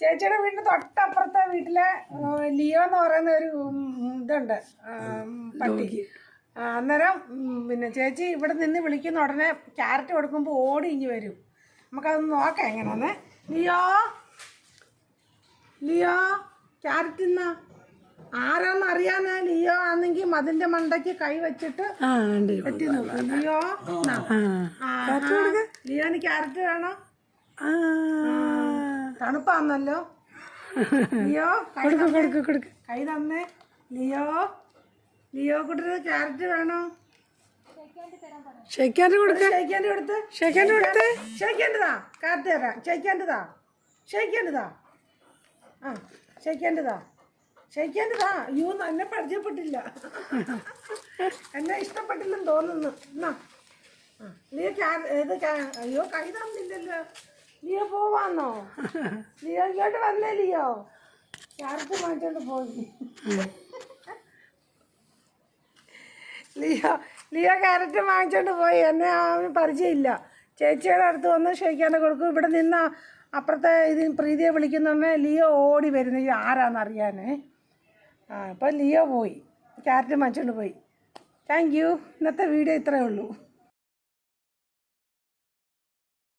ചേച്ചിയുടെ വീടിന് തൊട്ടപ്പുറത്തെ വീട്ടിലെ ലിയോ എന്ന് പറയുന്ന ഒരു ഇതുണ്ട്. പട്ടിക്ക് അന്നേരം പിന്നെ ചേച്ചി ഇവിടെ നിന്ന് വിളിക്കുന്ന ഉടനെ ക്യാരറ്റ് കൊടുക്കുമ്പോൾ ഓടി ഇഞ്ഞ് വരും. നമുക്കതൊന്ന് നോക്കാം എങ്ങനെയാന്ന്. ലിയോ? ലിയോ? ക്യാരറ്റ് തിന്നാ? ആരാന്ന് അറിയാനാ? ലിയോ ആണെങ്കിൽ മതിന്റെ മണ്ടയ്ക്ക് കൈ വെച്ചിട്ട് ലിയോ. ലിയോന് ക്യാരറ്റ് വേണോ? ആ തണുപ്പാന്നല്ലോ. ലിയോ കൈ കൊടുക്ക് കൊടുക്ക് കൊടുക്ക്. കൈ തന്നേ. ലിയോ ലിയോ കുട്ടിന് ക്യാരറ്റ് വേണോ? ഷെയ്ക്കാന്റെ കൊടുക്ക്. ഷെയ്ക്കാന്റെ കൊടുത്ത്. ഷെയ്ക്കാന്റെ കൊടുത്ത് ഷെയ്ക്കാന്റെതാ ക്യാരറ്റ് തരാം. ഷെയ്ക്കാന്റെതാ ഷെയ്ക്കാന്റെതാ ആ അയ്യോ എന്നെ പരിചയപ്പെട്ടില്ല. എന്നെ ഇഷ്ടപ്പെട്ടില്ലെന്ന് തോന്നുന്നു. എന്നാ. ക്യാ- അയ്യോ കൈ തന്നില്ലല്ലോ. ലിയോ പോവാന്നോ ലിയോ ഇങ്ങോട്ട് വന്നേ ലിയോ. ക്യാരറ്റ് മാറ്റോണ്ട് പോയി ലിയോ ലിയോ ക്യാരറ്റ് വാങ്ങിച്ചോണ്ട് പോയി. എന്നെ അവന് പരിചയമില്ല. ചേച്ചിയുടെ അടുത്ത് വന്ന് ക്ഷയിക്കാണ്ട് കൊടുക്കും. ഇവിടെ നിന്ന് അപ്പുറത്തെ ഇത് പ്രീതിയെ വിളിക്കുന്നുണ്ടെ ലിയോ ഓടി വരുന്നു. ഇത് ആരാന്ന് അറിയാനേ. ആ അപ്പോൾ ലിയോ പോയി. ക്യാരറ്റ് വാങ്ങിച്ചോണ്ട് പോയി. താങ്ക് യു ഇന്നത്തെ വീഡിയോ ഇത്രയേ ഉള്ളൂ.